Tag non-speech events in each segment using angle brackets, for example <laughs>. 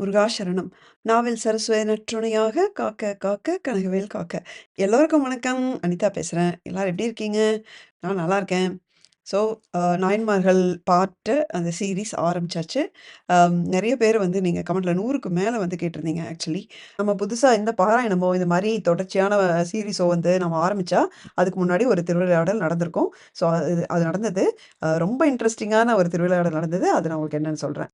முருகாசரணம். நாவில் சரஸ்வதி நற்றுணையாக காக்க காக்க கனகவேல் காக்க. எல்லோருக்கும் வணக்கம். அனிதா பேசுகிறேன் எல்லோரும் எப்படி இருக்கீங்க? நான் நல்லா இருக்கேன். ஸோ, நாயன்மார்கள் பாட்டு அந்த சீரிஸ் ஆரம்பிச்சாச்சு. நிறைய பேர் வந்து நீங்கள் கமெண்டில் நூறுக்கு மேலே வந்து கேட்டிருந்தீங்க ஆக்சுவலி. நம்ம புதுசாக எந்த பாராயணமோ, இந்த மாதிரி தொடர்ச்சியான சீரிஸோ வந்து நம்ம ஆரம்பித்தா அதுக்கு முன்னாடி ஒரு திருவிளையாடல் நடந்திருக்கும். ஸோ, அது அது நடந்தது. ரொம்ப இன்ட்ரெஸ்டிங்கான ஒரு திருவிளையாடல் நடந்தது. அது நான் உங்களுக்கு என்னென்னு சொல்கிறேன்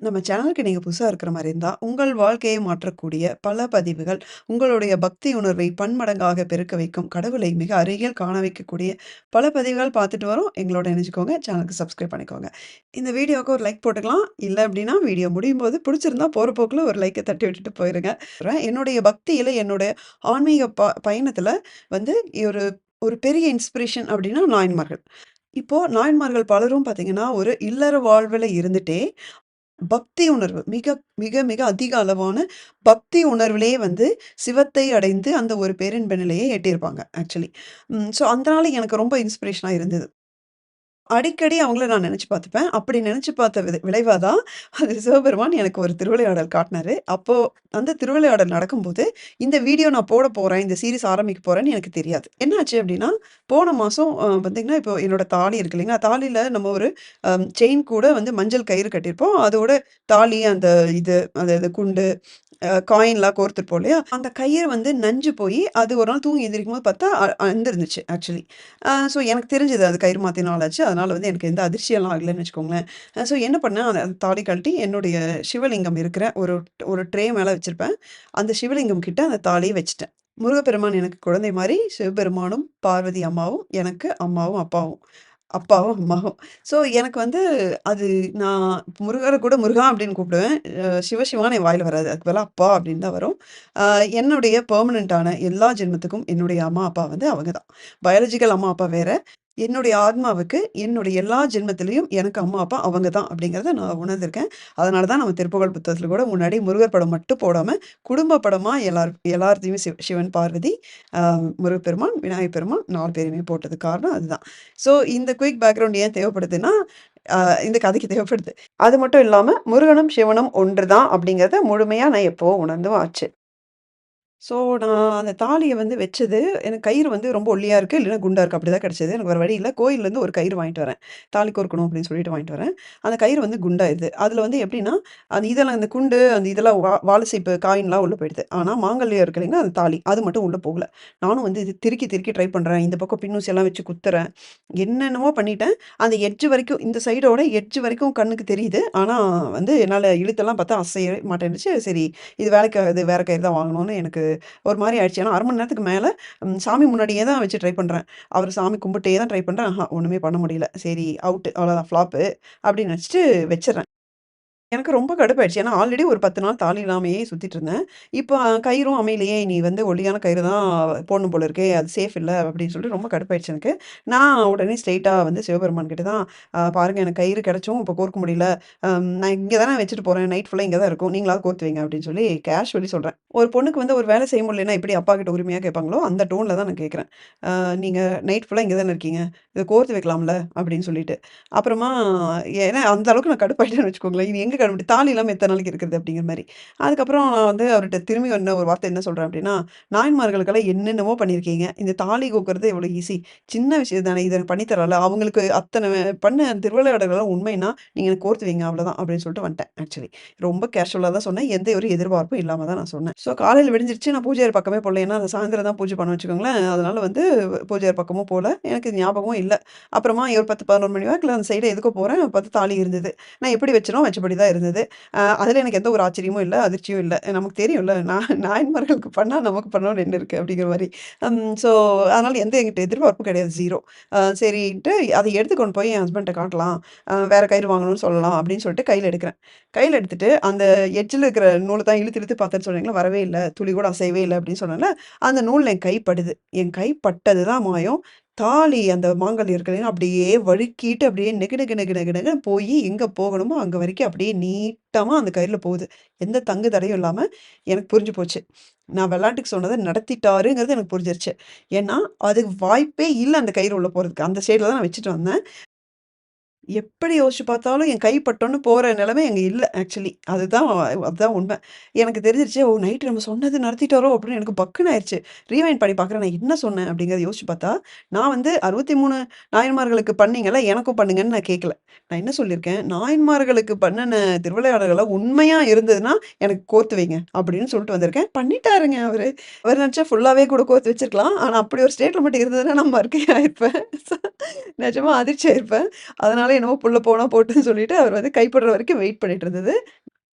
நம்ம சேனலுக்கு நீங்கள் புதுசாக இருக்கிற மாதிரி இருந்தால் உங்கள் வாழ்க்கையை மாற்றக்கூடிய பல பதிவுகள், உங்களுடைய பக்தி உணர்வை பன்மடங்காக பெருக்க வைக்கும், கடவுளை மிக அருகில் காண வைக்கக்கூடிய பல பதிவுகள் பார்த்துட்டு வரோம். எங்களோட இணைஞ்சுக்கோங்க. சேனலுக்கு சப்ஸ்கிரைப் பண்ணிக்கோங்க. இந்த வீடியோவுக்கு ஒரு லைக் போட்டுக்கலாம். இல்லை அப்படின்னா வீடியோ முடியும் போது பிடிச்சிருந்தா போகிற போக்கில் ஒரு லைக்கை தட்டி விட்டுட்டு போயிருங்க. என்னுடைய பக்தியில் என்னுடைய ஆன்மீக ப பயணத்தில் வந்து ஒரு ஒரு பெரிய இன்ஸ்பிரேஷன் அப்படின்னா நாயன்மார்கள். இப்போது நாயன்மார்கள் பலரும் பார்த்திங்கன்னா ஒரு இல்லற வாழ்வில் இருந்துட்டே, பக்தி உணர்வு மிக மிக மிக அதிக அளவான பக்தி உணர்விலேயே வந்து சிவத்தை அடைந்து அந்த ஒரு பேரின்ப நிலையை எட்டியிருப்பாங்க ஆக்சுவலி. ஸோ அதனால எனக்கு ரொம்ப இன்ஸ்பிரேஷனாக இருந்தது. அடிக்கடி அவங்கள நான் நினச்சி பார்த்துப்பேன். அப்படி நினச்சி பார்த்த வித விளைவாக தான் அது சிவபெருமான் எனக்கு ஒரு திருவிளையாடல் காட்டினாரு அப்போது அந்த திருவிளையாடல் நடக்கும்போது, இந்த வீடியோ நான் போட போகிறேன் இந்த சீரீஸ் ஆரம்பிக்க போகிறேன்னு எனக்கு தெரியாது. என்னாச்சு அப்படின்னா போன மாதம் பார்த்திங்கன்னா பார்த்தீங்கன்னா, இப்போ என்னோட தாலி இருக்கு இல்லைங்களா? தாலியில் நம்ம ஒரு செயின் கூட வந்து மஞ்சள் கயிறு கட்டியிருப்போம். அதோட தாலி அந்த இது அதாவது குண்டு, காயின்லாம் கோர்த்துருப்போம் இல்லையா? அந்த கயிறு வந்து நஞ்சு போய் அது ஒரு நாள் தூங்கி எந்திரிக்கும்போது பார்த்தா, அந்திருந்துச்சு ஆக்சுவலி. ஸோ எனக்கு தெரிஞ்சது அது கயிறு மாற்றினாலாச்சு அதனால் அதனால் வந்து எனக்கு எந்த அதிர்ச்சியெல்லாம் ஆகலைன்னு வச்சுக்கோங்களேன். ஸோ என்ன பண்ணேன், அந்த தாலி கழட்டி என்னுடைய சிவலிங்கம் இருக்கிற ஒரு ஒரு ட்ரே மேலே வச்சுருப்பேன் அந்த சிவலிங்கம் கிட்ட அந்த தாலியை வச்சுட்டேன். முருகப்பெருமான் எனக்கு குழந்தை மாதிரி சிவபெருமானும், பார்வதி அம்மாவும் எனக்கு அம்மாவும், அப்பாவும். அப்பாவும், அம்மாவும். ஸோ எனக்கு வந்து அது நான் முருகரை கூட முருகா அப்படின்னு கூப்பிடுவேன். சிவசிவான் சிவ என் வாயில வராது. அதுக்கு பதிலா அப்பா அப்படின்னு தான் வரும். என்னுடைய பெர்மனண்ட்டான எல்லா ஜென்மத்துக்கும் என்னுடைய அம்மா, அப்பா வந்து அவங்க தான். பயாலஜிக்கல் அம்மா, அப்பா வேறு என்னுடைய ஆத்மாவுக்கு என்னுடைய எல்லா ஜென்மத்திலையும் எனக்கு அம்மா, அப்பா அவங்க தான் அப்படிங்கிறத நான் உணர்ந்திருக்கேன். அதனால தான் நம்ம திருப்புகழ் புத்தகத்தில் கூட முன்னாடி முருகர் படம் மட்டும் போடாமல் குடும்ப படமாக எல்லார் எல்லாத்தையுமே சிவ சிவன், பார்வதி, முருகப்பெருமான், விநாயகர் பெருமான் 4 பேரையுமே போட்டதுக்கு காரணம் அதுதான். ஸோ இந்த குயிக் பேக்ரவுண்ட் ஏன் தேவைப்படுதுன்னா, இந்த கதைக்கு தேவைப்படுது. அது மட்டும் இல்லாமல் முருகனும், சிவனும் ஒன்று தான் அப்படிங்கிறத முழுமையாக நான் எப்பவோ உணர்ந்தும் ஆச்சு. ஸோ, நான் அந்த தாலிய வந்து வச்சது, எனக்கு கயிறு வந்து ரொம்ப ஒல்லியா இருக்கு, குண்டாக குண்டா இருக்கு. அப்படிதான் கிடைச்சது. எனக்கு வேற வழி இல்ல. ஒரு கயிறு வாங்கிட்டு வரேன். தாலி கோர்க்கணும் அப்படின்னு சொல்லிட்டு வாங்கிட்டு வரேன். அந்த கயிறு வந்து குண்டாயிருது. அதில வந்து எப்படின்னா, அந்த இதெல்லாம் இந்த குண்டு, அந்த இதெல்லாம் வா வாழ காயின்லாம் உள்ள போயிடுது. ஆனா மாங்கல்யம் இருக்கு இல்லைங்களா, அந்த தாலி, அது மட்டும் உள்ள போகல. நானும் வந்து இது திருக்கி திருக்கி ட்ரை பண்றேன். இந்த பக்கம் பின்னூசியெல்லாம் வச்சு குத்துறேன். என்னென்னமோ பண்ணிட்டேன். அந்த எட்ஜ் வரைக்கும் இந்த சைடோட எட்ஜ் வரைக்கும் கண்ணுக்கு தெரியுது. ஆனா வந்து என்னால இழுத்தெல்லாம் பார்த்தா அசையவே மாட்டேன்னுச்சு. சரி இது வேலைக்கு ஆகாது. வேற கயிறு தான் வாங்கணும்னு எனக்கு ஒரு மாதிரி ஆயிடுச்சு. ஏன்னா அரை மணி நேரத்துக்கு மேலே சாமி முன்னாடியே தான் வச்சு ட்ரை பண்ணுறேன் அவர் சாமி கும்பிட்டே தான் ட்ரை பண்ணுறேன் ஆஹா ஒன்றுமே பண்ண முடியல. சரி அவுட்டு. அவ்வளோதான் ஃப்ளாப்பு. அப்படின்னு நினச்சிட்டு வச்சிடறேன் எனக்கு ரொம்ப கடுப்பாயிடுச்சு. ஏன்னா ஆல்ரெடி ஒரு 10 நாள் தாலி இல்லாமயே சுத்திட்டு இருந்தேன். இப்போ கயிறும் அமையலையே, நீ வந்து ஒல்லியான கயிறு தான் போடணும் போல இருக்கே, அது சேஃப் இல்ல அப்படின்னு சொல்லிட்டு ரொம்ப கடுப்பாயிடுச்சு எனக்கு. நான் உடனே ஸ்ட்ரெயிட்டாக வந்து சிவபெருமான் கிட்ட தான் அ பாருங்க எனக்கு கயிறு கிடைச்சும் இப்போ கோர்க்க முடியல. அம் நான் இங்க தானே வச்சுட்டு போறேன். நைட் ஃபுல்லா இங்க தான் இருக்கும். நீங்களாவது கோர்த்து வைங்க அப்படின்னு சொல்லி கேஷுவலி சொல்றேன். ஒரு பொண்ணுக்கு வந்து ஒரு வேலை செய்ய முடியலன்னா எப்படி அப்பா கிட்ட உரிமையா கேட்பாங்களோ, அந்த டோன்ல தான் நான் கேட்கிறேன். அ நீங்க நைட் ஃபுல்லா இங்க தானே இருக்கீங்க. இத கோர்த்து வைக்கலாம்ல அப்படின்னு சொல்லிட்டு. அப்புறமா ஏன்னா அந்த அளவுக்கு நான் கடுப்பாயிட்டேன்னு வச்சுக்கோங்களேன். இது எங்க அப்படி தாலி இல்லாமல் எத்தனை நாளைக்கு இருக்கிறது அப்படிங்கிற மாதிரி அதுக்கப்புறம் நான் வந்து அவர்கிட்ட திரும்பி என்ன ஒரு வார்த்தை என்ன சொல்கிறேன் அப்படின்னா, நாயன்மார்களுக்கெல்லாம் என்னென்னவோ பண்ணியிருக்கீங்க. இந்த தாலி கோர்க்கறது எவ்வளோ ஈஸி. சின்ன விஷயம் தானே. இதை பண்ணித்தரல அவங்களுக்கு அத்தனை பண்ண திருவிளையாடல்கள்லாம் உண்மைன்னா, நீங்கள் எனக்கு கோர்த்து வைங்க அவ்வளோதான் அப்படின்னு சொல்லிட்டு வந்துட்டேன் ஆக்சுவலி. ரொம்ப கேஷுவலாக தான் சொன்னேன். எந்த ஒரு எதிர்பார்ப்பும் இல்லாமல் தான் நான் சொன்னேன். ஸோ காலையில் விடிஞ்சிருச்சு. நான் பூஜை பக்கமே போல. ஏன்னா அந்த சாயந்திரம் தான் பூஜை பண்ண வச்சுக்கோங்களேன். அதனால் வந்து பூஜை பக்கமும் போகல எனக்கு ஞாபகமும் இல்லை அப்புறமா ஒரு 10, 11 மணி வாக்கில் அந்த சைடு எதுக்கோ போகிறேன் பார்த்து தாலி இருந்தது. நான் எப்படி வச்சேனோ வச்சபடி தான் இருந்தது. அதில் எனக்கு எந்த ஒரு ஆச்சரியமும் இல்லை அதிர்ச்சியும் இல்லை நமக்கு தெரியும்ல நான் நாயன்மார்களுக்கு பண்ணால் நமக்கு பண்ணணும்னு என்ன இருக்குது அப்படிங்கிற மாதிரி ஸோ அதனால் எந்த எங்கிட்ட எதிர்பார்ப்பும் கிடையாது ஜீரோ சரின்ட்டு அதை எடுத்து கொண்டு போய் என் ஹஸ்பண்ட்டை காட்டலாம். வேறு வேற கயிறு வாங்கணும்னு சொல்லலாம் அப்படின்னு சொல்லிட்டு கையில் எடுக்கிறேன். கையில் எடுத்துட்டு அந்த எட்ஜில் இருக்கிற நூலை தான் இழுத்து இழுத்து பார்த்தேன்னு சொன்னீங்களா, வரவே இல்லை துளி கூட அசையவே இல்லை அப்படின்னு சொன்னால அந்த நூலில் என் கைப்படுது என் கைப்பட்டது தான் மாயம். தாலி அந்த மாங்கல்யம் இருக்கிறது அப்படியே வழுக்கிட்டு அப்படியே நெகு நெகு நெகு நெகு நெகு போய் எங்கே போகணுமோ அங்கே வரைக்கும் அப்படியே நீட்டமாக அந்த கயிறில் போகுது. எந்த தங்கு தடையும் இல்லாமல் எனக்கு புரிஞ்சு போச்சு. நான் விளையாட்டுக்கு சொன்னதை நடத்திட்டாருங்கிறது எனக்கு புரிஞ்சிருச்சு. ஏன்னா, அதுக்கு வாய்ப்பே இல்லை அந்த கயிறு உள்ளே போகிறதுக்கு அந்த சைடில் தான் நான் வச்சுட்டு வந்தேன். எப்படி யோசிச்சு பார்த்தாலும் என் கைப்பட்டோன்னு போகிற நிலமை நிலைமை இல்லை ஆக்சுவலி. அதுதான் அதுதான் உண்மை. எனக்கு தெரிஞ்சிருச்சு, "ஓ! நைட் நம்ம சொன்னது நடத்திட்டாரோ!" அப்படின்னு எனக்கு பக்குன்னு ஆயிடுச்சு ரீவைண்ட் பண்ணி பார்க்குறேன். நான் என்ன சொன்னேன் அப்படிங்கிறத யோசிச்சு பார்த்தா, நான் வந்து 63 நாயன்மார்களுக்கு பண்ணீங்கல்ல, எனக்கும் பண்ணுங்கன்னு நான் கேட்கல. நான் என்ன சொல்லியிருக்கேன், "நாயன்மார்களுக்கு பண்ணின திருவிளையாடல்கள்லாம் உண்மையாக இருந்ததுன்னா, எனக்கு கோர்த்து வைங்க." அப்படின்னு சொல்லிட்டு வந்திருக்கேன். பண்ணிட்டாருங்க அவர் அவர் நினச்சா ஃபுல்லாகவே கூட கோர்த்து வச்சிருக்கலாம். ஆனால் அப்படி ஒரு ஸ்டேட்டில் மட்டும் இருந்ததுன்னா, நான் மறுக்கையாயிருப்பேன். <laughs> நிஜமாக அதிர்ச்சியாக இருப்பேன் அதனால என்னமோ புள்ள போனா போட்டுன்னு சொல்லிட்டு, அவர் வந்து கைப்படுற வரைக்கும் வெயிட் பண்ணிட்டு இருந்தது.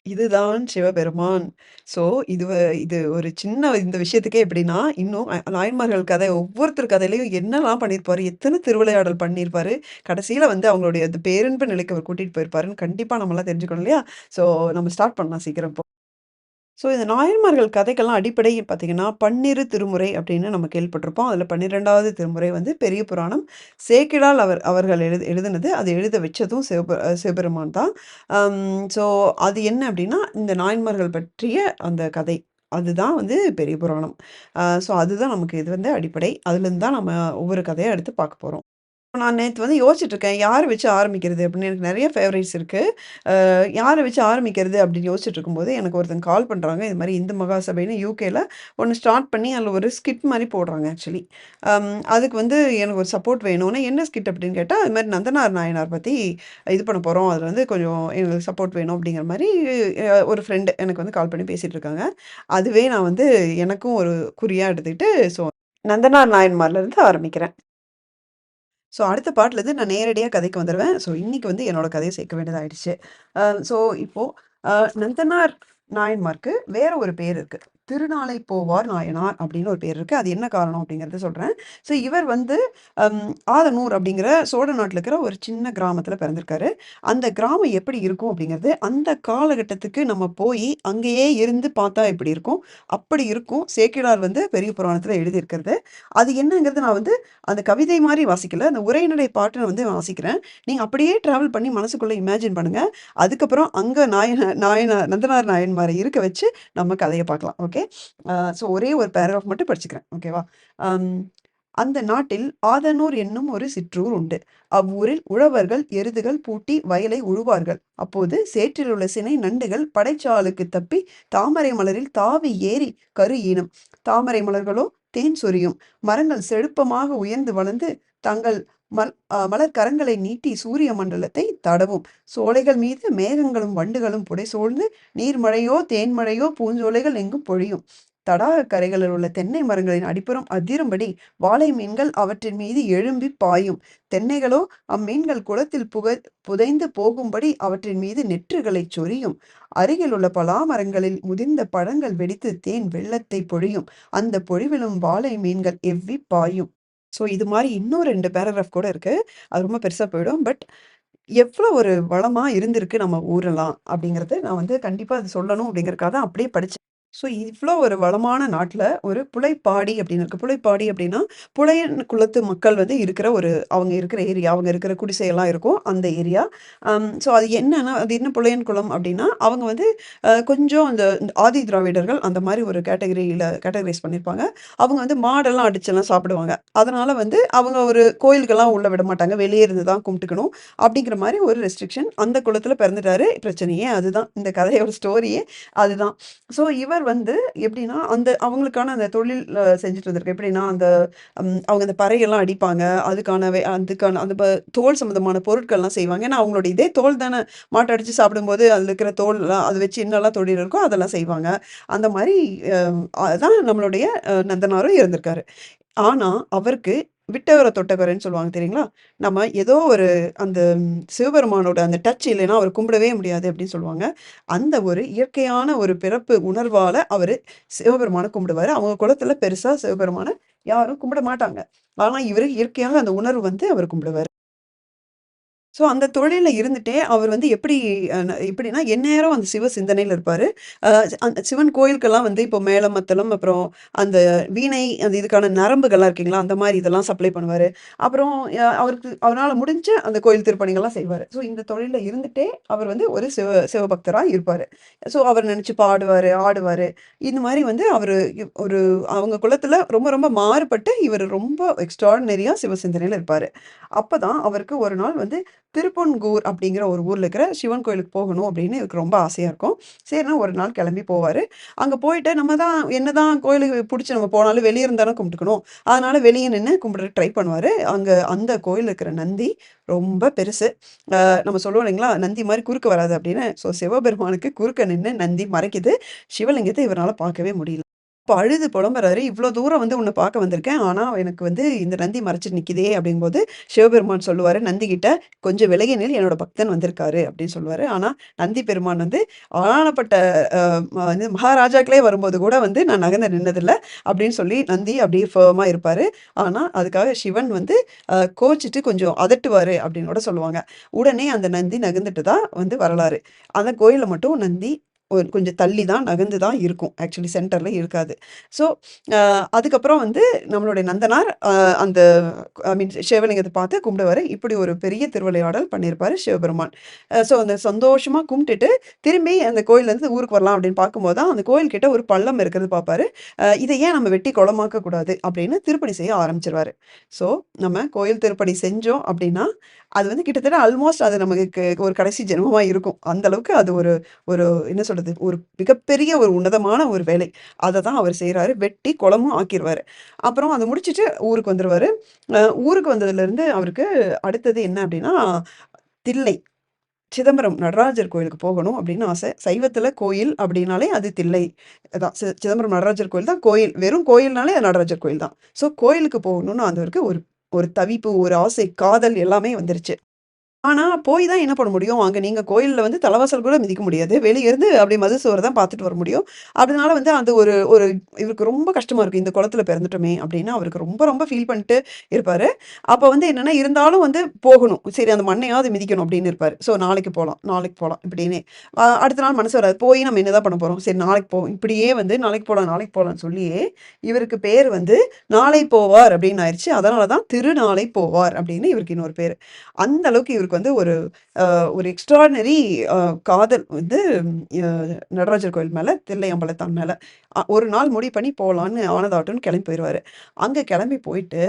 இதுதான் சிவபெருமான். ஸோ இது இது ஒரு சின்ன இந்த விஷயத்துக்கே எப்படின்னா, இன்னும் நாயன்மார்கள் கதை ஒவ்வொருத்தர் கதையிலையும் என்னலாம் பண்ணியிருப்பாரு, எத்தனை திருவிளையாடல் பண்ணியிருப்பாரு. கடைசியில வந்து அவங்களுடைய அந்த பேரன்பு நிலைக்கு அவர் கூட்டிட்டு போயிருப்பாருன்னு கண்டிப்பா நம்மலாம் தெரிஞ்சுக்கணும் இல்லையா? ஸோ நம்ம ஸ்டார்ட் பண்ணலாம் சீக்கிரம் ஸோ இந்த நாயன்மார்கள் கதைக்கெல்லாம் அடிப்படை பார்த்திங்கன்னா பன்னிரு திருமுறை அப்படின்னு நம்ம கேள்விப்பட்டிருப்போம். அதில் பன்னிரெண்டாவது திருமுறை வந்து பெரிய புராணம். சேக்கிடால் அவர் அவர்கள் எழுது எழுதினது. அது எழுத வச்சதும் சிவபெ சிவபெருமான் தான். ஸோ அது என்ன அப்படின்னா, இந்த நாயன்மார்கள் பற்றிய அந்த கதை. அதுதான் வந்து பெரிய புராணம். ஸோ அதுதான் நமக்கு இது வந்து அடிப்படை. அதுலேருந்து தான் நம்ம ஒவ்வொரு கதையாக எடுத்து பார்க்க போகிறோம் நான் நேற்று வந்து யோசிச்சுட்ருக்கேன் இருக்கேன். வச்சு ஆரம்பிக்கிறது அப்படின்னு எனக்கு நிறைய ஃபேவரைட்ஸ் இருக்குது யாரை வச்சு ஆரம்பிக்கிறது அப்படின்னு யோசிச்சுட்டு இருக்கும்போது, எனக்கு ஒருத்தங்க கால் பண்ணுறாங்க இது மாதிரி இந்து மகாசபைன்னு யூகேயில் ஒன்று ஸ்டார்ட் பண்ணி அதில் ஒரு ஸ்கிட் மாதிரி போடுறாங்க ஆக்சுவலி. அதுக்கு வந்து எனக்கு ஒரு சப்போர்ட் வேணும்னா என்ன ஸ்கிட் அப்படின்னு கேட்டால் அது மாதிரி நந்தனார் நாயனார் பற்றி இது பண்ண போகிறோம் அதில் வந்து கொஞ்சம் எங்களுக்கு சப்போர்ட் வேணும் அப்படிங்கிற மாதிரி ஒரு ஃப்ரெண்டு எனக்கு வந்து கால் பண்ணி பேசிகிட்டு இருக்காங்க. அதுவே நான் வந்து எனக்கும் ஒரு குறியாக எடுத்துக்கிட்டு, ஸோ நந்தனார் நாயன்மார்லேருந்து ஆரம்பிக்கிறேன். ஸோ அடுத்த பாட்டிலேருந்து நான் நேரடியாக கதைக்கு வந்துடுவேன் ஸோ இன்னைக்கு வந்து என்னோட கதையை சேர்க்க வேண்டியதாகிடுச்சு ஸோ இப்போது நந்தனார் நாயன்மார்க்கு வேற ஒரு பேர் இருக்குது திருநாளை போவார் நாயனார் அப்படின்னு ஒரு பேர் இருக்கு. அது என்ன காரணம் அப்படிங்கிறத சொல்றேன். ஸோ இவர் வந்து ஆதனூர் அப்படிங்கிற சோழ நாட்டில் இருக்கிற ஒரு சின்ன கிராமத்துல பிறந்திருக்காரு. அந்த கிராமம் எப்படி இருக்கும் அப்படிங்கிறது, அந்த காலகட்டத்துக்கு நம்ம போய் அங்கேயே இருந்து பார்த்தா எப்படி இருக்கும்? அப்படி இருக்கும். சேக்கிழார் வந்து பெரிய புராணத்தில் எழுதியிருக்கிறது. அது என்னங்கிறது நான் வந்து அந்த கவிதை மாதிரி வாசிக்கல. அந்த உரைநடை பாட்டு நான் வந்து வாசிக்கிறேன். நீங்க அப்படியே டிராவல் பண்ணி மனசுக்குள்ள இமேஜின் பண்ணுங்க. அதுக்கப்புறம் அங்க நாயன நாயனார் நந்தனார் நாயன்மாரை இருக்க வச்சு நம்ம கதையை பார்க்கலாம். ஓகே. ஓகே ஸோ ஒரே ஒரு பேராகிராஃப் மட்டும் படிச்சுக்கிறேன். ஓகேவா? அந்த நாட்டில் ஆதனூர் என்னும் ஒரு சிற்றூர் உண்டு. அவ்வூரில் உழவர்கள் எருதுகள் பூட்டி வயலை உழுவார்கள். அப்போது சேற்றிலுள்ள சினை நண்டுகள் படைச்சாலுக்கு தப்பி தாமரை மலரில் தாவி ஏறி கரு ஈனும். தாமரை மலர்களோ தேன் சொரியும். மரங்கள் செழுப்பமாக உயர்ந்து வளர்ந்து தங்கள் மல் மலர்கரங்களை மலர் கரங்களை நீட்டி சூரிய மண்டலத்தை தடவும். சோலைகள் மீது மேகங்களும் வண்டுகளும் புடைசூழ்ந்து நீர்மழையோ தேன்மழையோ பூஞ்சோலைகள் எங்கும் பொழியும். தடாக கரைகளில் உள்ள தென்னை மரங்களின் அடிப்புறம் அதிரும்படி வாழை மீன்கள் அவற்றின் மீது எழும்பி பாயும். தென்னைகளோ அம்மீன்கள் குளத்தில் புக புதைந்து போகும்படி அவற்றின் மீது நெற்றுகளைச் சொரியும். அருகில் உள்ள பலா பலாமரங்களில் முதிர்ந்த பழங்கள் வெடித்து தேன் வெள்ளத்தை பொழியும். அந்த பொழிவிலும் வாழை மீன்கள் எவ்வி பாயும். ஸோ இது மாதிரி இன்னும் ரெண்டு பேராகிராஃப் கூட இருக்குது அது ரொம்ப பெருசாக போயிடும். பட் எவ்வளோ ஒரு வளமாக இருந்திருக்கு நம்ம ஊரெல்லாம் அப்படிங்கிறது நான் வந்து கண்டிப்பாக அது சொல்லணும் அப்படிங்கிறதுக்காக தான் அப்படியே படித்தேன் ஸோ இவ்வளோ ஒரு வளமான நாட்டில் ஒரு புலைப்பாடி அப்படின்னு இருக்கு. புலைப்பாடி அப்படின்னா, புலையன் குலத்து மக்கள் வந்து இருக்கிற ஒரு அவங்க இருக்கிற ஏரியா. அவங்க இருக்கிற குடிசையெல்லாம் இருக்கும். அந்த ஏரியா. ஸோ அது என்னன்னா, அது என்ன புலையன் குளம் அப்படின்னா, அவங்க வந்து கொஞ்சம் அந்த ஆதி திராவிடர்கள் அந்த மாதிரி ஒரு கேட்டகரியில் கேட்டகரைஸ் பண்ணியிருப்பாங்க. அவங்க வந்து மாடெல்லாம் அடிச்செல்லாம் சாப்பிடுவாங்க. அதனால வந்து அவங்க ஒரு கோயிலுக்கெல்லாம் உள்ள விட மாட்டாங்க. வெளியே இருந்து தான் கும்பிட்டுக்கணும். அப்படிங்கிற மாதிரி ஒரு ரெஸ்ட்ரிக்ஷன். அந்த குளத்தில் பிறந்துட்டாரு. பிரச்சனையே அதுதான். இந்த கதையோட ஸ்டோரியே அதுதான். ஸோ இவர் வந்து எப்படின்னா, அந்த அவங்களுக்கான அந்த தொழில் செஞ்சுட்டு இருந்திருக்கு. எப்படின்னா, அந்த அவங்க அந்த பறையெல்லாம் அடிப்பாங்க. அதுக்கான வே அதுக்கான அந்த ப தோல் சம்மந்தமான பொருட்கள்லாம் செய்வாங்க. ஏன்னா, அவங்களோட இதே தோல் தானே. மாட்ட சாப்பிடும்போது அதில் இருக்கிற தோல்லாம் அதை வச்சு என்னெல்லாம் தொழில் இருக்கோ அதெல்லாம் செய்வாங்க. அந்த மாதிரி அதான் நம்மளுடைய நந்தனாரும் இருந்திருக்காரு. ஆனால் அவருக்கு விட்டவரை தொட்டவரன்னு சொல்லுவாங்க தெரியுங்களா? நம்ம ஏதோ ஒரு அந்த சிவபெருமானோட அந்த டச் இல்லைன்னா அவர் கும்பிடவே முடியாது அப்படின்னு சொல்லுவாங்க. அந்த ஒரு இயற்கையான ஒரு பிறப்பு உணர்வால் அவர் சிவபெருமானை கும்பிடுவாரு. அவங்க குளத்துல பெருசாக சிவபெருமானை யாரும் கும்பிட மாட்டாங்க. ஆனால் இவரு இயற்கையாக அந்த உணர்வு வந்து அவர் கும்பிடுவாரு. ஸோ அந்த தொழிலில் இருந்துட்டே அவர் வந்து எப்படி எப்படின்னா, எந்நேரம் அந்த சிவ சிந்தனையில் இருப்பார். அந்த சிவன் கோயிலுக்கெல்லாம் வந்து இப்போ மேளம், மத்தளம் அப்புறம் அந்த வீணை அந்த இதுக்கான நரம்புகள்லாம் இருக்குங்களா, அந்த மாதிரி இதெல்லாம் சப்ளை பண்ணுவார். அப்புறம் அவருக்கு அவரால் முடிஞ்ச அந்த கோயில் திருப்பணிகள்லாம் செய்வார். ஸோ இந்த தொழிலில் இருந்துட்டே அவர் வந்து ஒரு சிவ சிவபக்தராக இருப்பார். ஸோ அவர் நினச்சி பாடுவார் ஆடுவார். இந்த மாதிரி வந்து அவர் ஒரு அவங்க குலத்தில் ரொம்ப ரொம்ப மாறுபட்டு இவர் ரொம்ப எக்ஸ்ட்ராடினரியாக சிவ இருப்பார். அப்போ தான் அவருக்கு ஒரு நாள் வந்து திருப்பொன்கூர் அப்படிங்கிற ஒரு ஊரில் இருக்கிற சிவன் கோயிலுக்கு போகணும் அப்படின்னு இவருக்கு ரொம்ப ஆசையாக இருக்கும். சரினா ஒரு நாள் கிளம்பி போவார் அங்கே போயிட்டு நம்ம தான் என்ன தான் கோயிலுக்கு பிடிச்சி நம்ம போனாலும் வெளியே இருந்தாலும் கும்பிட்டுக்கணும். அதனால் வெளியே நின்று கும்பிட்டு ட்ரை பண்ணுவார் அங்கே அந்த கோயில் இருக்கிற நந்தி ரொம்ப பெருசு. நம்ம சொல்லுவோம் இல்லைங்களா, "நந்தி மாதிரி குறுக்க வராது" அப்படின்னு. ஸோ சிவபெருமானுக்கு குறுக்க நின்று நந்தி மறைக்குது. சிவலிங்கத்தை இவரால் பார்க்கவே முடியல. பழுது அழுது புலம்புறாரு. இவ்வளோ தூரம் வந்து உன்னை பார்க்க வந்திருக்கேன். ஆனால் எனக்கு வந்து இந்த நந்தி மறைச்சிட்டு நிற்கிதே அப்படிங்கும்போது சிவபெருமான் சொல்லுவார் நந்திகிட்ட, "கொஞ்சம் விலகிய நில் என்னோட பக்தன் வந்திருக்காரு" அப்படின்னு சொல்லுவார் ஆனால் நந்தி பெருமான் வந்து ஆளானப்பட்ட வந்து மகாராஜாக்களே வரும்போது கூட வந்து நான் நகர்ந்து நின்னதில்லை அப்படின்னு சொல்லி நந்தி அப்படியே ஃபேமாக இருப்பார் ஆனால் அதுக்காக சிவன் வந்து கோச்சிட்டு கொஞ்சம் அதட்டுவார் அப்படின்னு கூட சொல்லுவாங்க. உடனே அந்த நந்தி நகர்ந்துட்டு தான் வந்து வரலாறு. அந்த கோயிலில் மட்டும் நந்தி ஒரு கொஞ்சம் தள்ளி தான் நகர்ந்து தான் இருக்கும். ஆக்சுவலி சென்டரில் இருக்காது. ஸோ அதுக்கப்புறம் வந்து நம்மளுடைய நந்தனார் அந்த ஐ மீன் சிவலிங்கத்தை பார்த்து கும்பிடுவாரு. இப்படி ஒரு பெரிய திருவிளையாடல் பண்ணியிருப்பார் சிவபெருமான். ஸோ அந்த சந்தோஷமாக கும்பிட்டுட்டு திரும்பி அந்த கோயிலேருந்து ஊருக்கு வரலாம் அப்படின்னு பார்க்கும்போது தான், அந்த கோயில்கிட்ட ஒரு பள்ளம் இருக்கிறது பார்ப்பாரு. இதை ஏன் நம்ம வெட்டி குளமாக்க கூடாது அப்படின்னு திருப்பணி செய்ய ஆரம்பிச்சிருவாரு ஸோ நம்ம கோயில் திருப்பணி செஞ்சோம் அப்படின்னா, அது வந்து கிட்டத்தட்ட ஆல்மோஸ்ட் அது நமக்கு ஒரு கடைசி ஜென்மமாக இருக்கும். அந்த அளவுக்கு அது ஒரு ஒரு என்ன சொல்றது? ஒரு மிகப்பெரிய ஒரு உன்னதமான ஒரு வேலை. அதை தான் அவர் செய்கிறாரு வெட்டி குளமும் ஆக்கிருவாரு. அப்புறம் அதை முடிச்சுட்டு ஊருக்கு வந்துடுவார் ஊருக்கு வந்ததுலேருந்து அவருக்கு அடுத்தது என்ன அப்படின்னா, தில்லை. சிதம்பரம் நடராஜர் கோயிலுக்கு போகணும் அப்படின்னு ஆசை. சைவத்தில் கோயில் அப்படின்னாலே அது தில்லை தான். சி சிதம்பரம் நடராஜர் கோயில் தான் கோயில். வெறும் கோயில்னாலே அது நடராஜர் கோயில் தான். ஸோ கோயிலுக்கு போகணும்னு அவருக்கு ஒரு ஒரு தவிப்பு, ஒரு ஆசை, காதல் எல்லாமே வந்துருச்சு. ஆனா, போய் தான் என்ன பண்ண முடியும்? அங்க நீங்க கோயில்ல வந்து தலைவாசல் கூட மிதிக்க முடியாது. வெளிய இருந்து அப்படியே மது சுவர தான் பார்த்துட்டு வர முடியும். அதனால வந்து அந்த ஒரு ஒரு இவருக்கு ரொம்ப கஷ்டமா இருக்கு. இந்த குளத்தில் பிறந்துட்டோமே அப்படின்னு அவருக்கு ரொம்ப ரொம்ப ஃபீல் பண்ணிட்டு இருப்பாரு. அப்ப வந்து என்னன்னா, இருந்தாலும் வந்து போகணும். சரி அந்த மண்ணையாவது மிதிக்கணும் அப்படின்னு இருப்பாரு. ஸோ நாளைக்கு போகலாம் நாளைக்கு போகலாம் இப்படின்னு அடுத்த நாள் மனசு வராது. போய் நம்ம என்னதான் பண்ண போறோம்? சரி நாளைக்கு போவோம். இப்படியே வந்து நாளைக்கு போகலாம் நாளைக்கு போலாம்ன்னு சொல்லியே இவருக்கு பேர் வந்து நாளை போவார் அப்படின்னு ஆயிடுச்சு அதனால தான் திருநாளை போவார் அப்படின்னு இவருக்கு இன்னொரு பேர் அந்த அளவுக்கு இவருக்கு வந்து ஒரு ஒரு எக்ஸ்ட்ராடனரி காதல் வந்து நடராஜர் கோயில் மேலே தில்லையம்பலத்தான் மேலே ஒரு நாள் முடி பண்ணி போகலான்னு ஆனதாட்டம்னு கிளம்பி போயிருவாரு. அங்கே கிளம்பி போயிட்டு,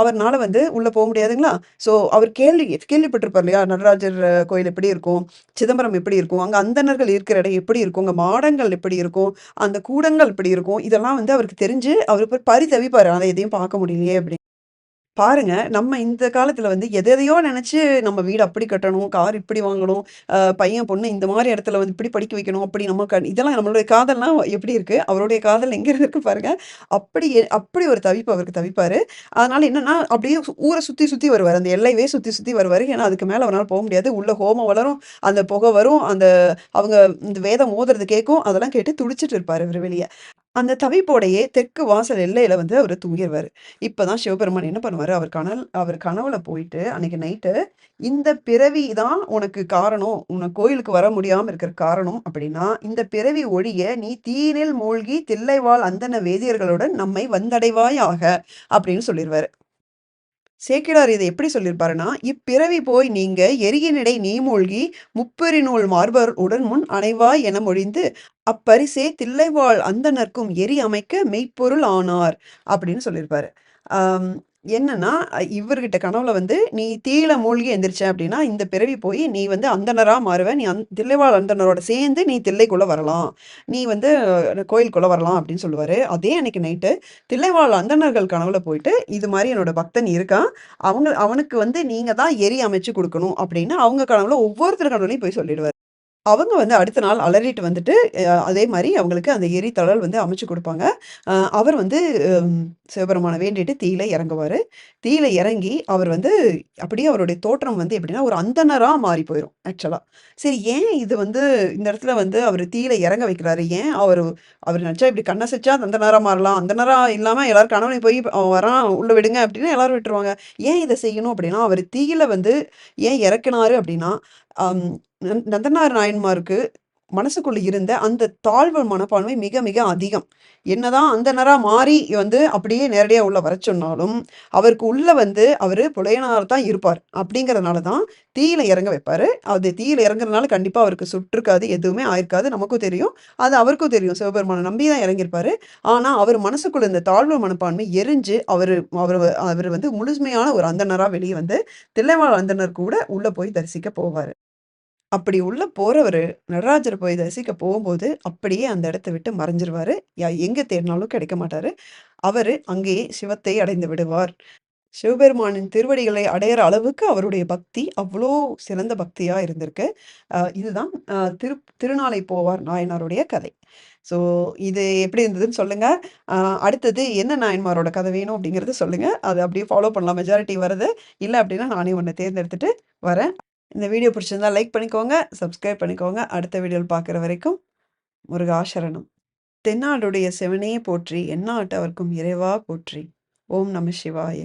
அவர்னால வந்து உள்ளே போக முடியாதுங்களா? ஸோ அவர் கேள்வி கேள்விப்பட்டிருப்பார் இல்லையா? நடராஜர் கோயில் எப்படி இருக்கும்? சிதம்பரம் எப்படி இருக்கும்? அங்கே அந்தணர்கள் இருக்கிற இடம் எப்படி இருக்கும்? அங்கே மாடங்கள் எப்படி இருக்கும்? அந்த கூடங்கள் எப்படி இருக்கும்? இதெல்லாம் வந்து அவருக்கு தெரிஞ்சு அவர் பரிதவிப்பார் அதை எதையும் பார்க்க முடியலையே அப்படின்னு. பாருங்க, நம்ம இந்த காலத்துல வந்து எத எதையோ நினைச்சு நம்ம வீடு அப்படி கட்டணும், கார் இப்படி வாங்கணும், அ பையன், பொண்ணு இந்த மாரி இடத்துல வந்து இப்படி படிக்க வைக்கணும், அப்படி நம்ம க இதெல்லாம் நம்மளுடைய காதல்லாம் எப்படி இருக்கு? அவருடைய காதல் எங்க இருக்கு பாருங்க. அப்படி அப்படி ஒரு தவிப்பு அவருக்கு தவிப்பாரு. அதனால என்னன்னா, அப்படியே ஊர சுத்தி சுத்தி வருவாரு. அந்த எல்லையவே சுத்தி சுத்தி வருவாரு. ஏன்னா, அதுக்கு மேல அவரால போ முடியாது. உள்ள ஹோமம் வளரும், அந்த புகை வரும், அந்த அவங்க இந்த வேதம் ஓதுறது கேட்கும். அதெல்லாம் கேட்டு துடிச்சுட்டு இருப்பாரு இவரு வெளிய. அந்த தவிப்போடையே தெற்கு வாசல் எல்லையில வந்து அவர் தூங்கிருவாரு. இப்பதான் சிவபெருமான் என்ன பண்ணுவாரு, அவர் கனல் அவர் கனவுல போயிட்டு அன்னைக்கு நைட்டு, "இந்த பிறவி தான் உனக்கு காரணம். உனக்கு கோயிலுக்கு வர முடியாம இருக்கிற காரணம் அப்படின்னா, இந்த பிறவி ஒழிய நீ தீயினில் மூழ்கி தில்லைவாழ் அந்தன வேதியர்களுடன் நம்மை வந்தடைவாயாக" அப்படின்னு சொல்லிடுவாரு சேக்கிடார் இதை எப்படி சொல்லியிருப்பாருன்னா, "இப்பிறவி போய் நீங்க எரியினிடை நீ மூழ்கி முப்பெரிநூல் மார்பர் உடன்முன் அணைவாய் என மொழிந்து, அப்பரிசே தில்லைவாழ் அந்தனர்க்கும் எரி அமைக்க மெய்ப்பொருள் ஆனார்" அப்படின்னு சொல்லியிருப்பாரு. என்னன்னா, இவர்கிட்ட கனவுல வந்து, "நீ தீயில மூழ்கி எந்திரிச்ச அப்படின்னா, இந்த பிறவி போய் நீ வந்து அந்தனரா மாறுவ. நீ அந் தில்லைவாழ் அந்தனரோட சேர்ந்து நீ தில்லைக்குள்ள வரலாம். நீ வந்து கோயிலுக்குள்ள வரலாம்" அப்படின்னு சொல்லுவாரு. அதே அன்னைக்கு நைட்டு தில்லைவாழ் அந்தணர்கள் கனவுல போயிட்டு, "இது மாதிரி என்னோட பக்தன் இருக்கான். அவங்க அவனுக்கு வந்து நீங்க தான் எரி அமைச்சு கொடுக்கணும் அப்படின்னு அவங்க கனவுல ஒவ்வொருத்தர் கனவுலையும் போய் சொல்லிடுவாரு. அவங்க வந்து அடுத்த நாள் அலறிட்டு வந்துட்டு, அதே மாதிரி அவங்களுக்கு அந்த எரி தழல் வந்து அமைச்சு கொடுப்பாங்க அவர் வந்து சிவபெருமானை வேண்டிட்டு தீயில இறங்குவாரு. தீயில இறங்கி அவர் வந்து அப்படியே அவருடைய தோற்றம் வந்து எப்படின்னா, ஒரு அந்தனராக மாறி போயிடும் ஆக்சுவலாக சரி ஏன் இது வந்து இந்த இடத்துல வந்து அவர் தீயில இறங்க வைக்கிறாரு? ஏன் அவர் அவர் நினச்சா இப்படி கண்ணசிச்சா அந்த அந்தனராக மாறலாம். அந்தனராக இல்லாமல் எல்லாரும் கணவனை போய் வரான் உள்ள விடுங்க அப்படின்னு எல்லாரும் விட்டுருவாங்க. ஏன் இதை செய்யணும் அப்படின்னா, அவர் தீயில வந்து ஏன் இறக்குனாரு அப்படின்னா, நந்தனார் நாயன்மாருக்கு மனசுக்குள்ள இருந்த அந்த தாழ்வு மனப்பான்மை மிக மிக அதிகம். என்னதான் அந்தணரா மாறி வந்து அப்படியே நேரடியாக உள்ள வர சொன்னாலும், அவருக்கு உள்ள வந்து அவர் புலையனார் தான் இருப்பார். அப்படிங்கிறதுனால தான் தீயில இறங்க வைப்பாரு. அது தீயில இறங்குறதுனால கண்டிப்பாக அவருக்கு சுற்றுக்காது எதுவுமே ஆயிருக்காது. நமக்கும் தெரியும். அது அவருக்கும் தெரியும். சிவபெருமான நம்பி தான் இறங்கியிருப்பாரு. ஆனால் அவர் மனசுக்குள்ள இந்த தாழ்வு மனப்பான்மை எரிஞ்சு, அவர் அவர் அவர் வந்து முழுமையான ஒரு அந்தனராக வெளியே வந்து, தில்லைவாழ் அந்தனர் கூட உள்ளே போய் தரிசிக்க போவார் அப்படி உள்ள போறவர் நடராஜர் போய் தரிசிக்க போகும்போது, அப்படியே அந்த இடத்த விட்டு மறைஞ்சிருவாரு. எங்க தேடினாலும் கிடைக்க மாட்டாரு. அவரு அங்கேயே சிவத்தை அடைந்து விடுவார். சிவபெருமானின் திருவடிகளை அடையிற அளவுக்கு அவருடைய பக்தி அவ்வளோ சிறந்த பக்தியா இருந்திருக்கு. இதுதான் திரு திருநாளை போவார் நாயனாருடைய கதை. ஸோ இது எப்படி இருந்ததுன்னு சொல்லுங்க. அடுத்தது என்ன நாயன்மாரோட கதை வேணும் அப்படிங்கிறத சொல்லுங்க. அதை அப்படியே ஃபாலோ பண்ணலாம். மெஜாரிட்டி வருது. இல்லை அப்படின்னா நானே ஒன்று தேர்ந்தெடுத்துட்டு வரேன். இந்த வீடியோ பிடிச்சிருந்தா லைக் பண்ணிக்கோங்க. சப்ஸ்கிரைப் பண்ணிக்கோங்க. அடுத்த வீடியோவில் பார்க்குற வரைக்கும் முருகாசரணம் தென்னாடுடைய சிவனே போற்றி, எந்நாட்டவர்க்கும் இறைவா போற்றி. ஓம் நம சிவாய.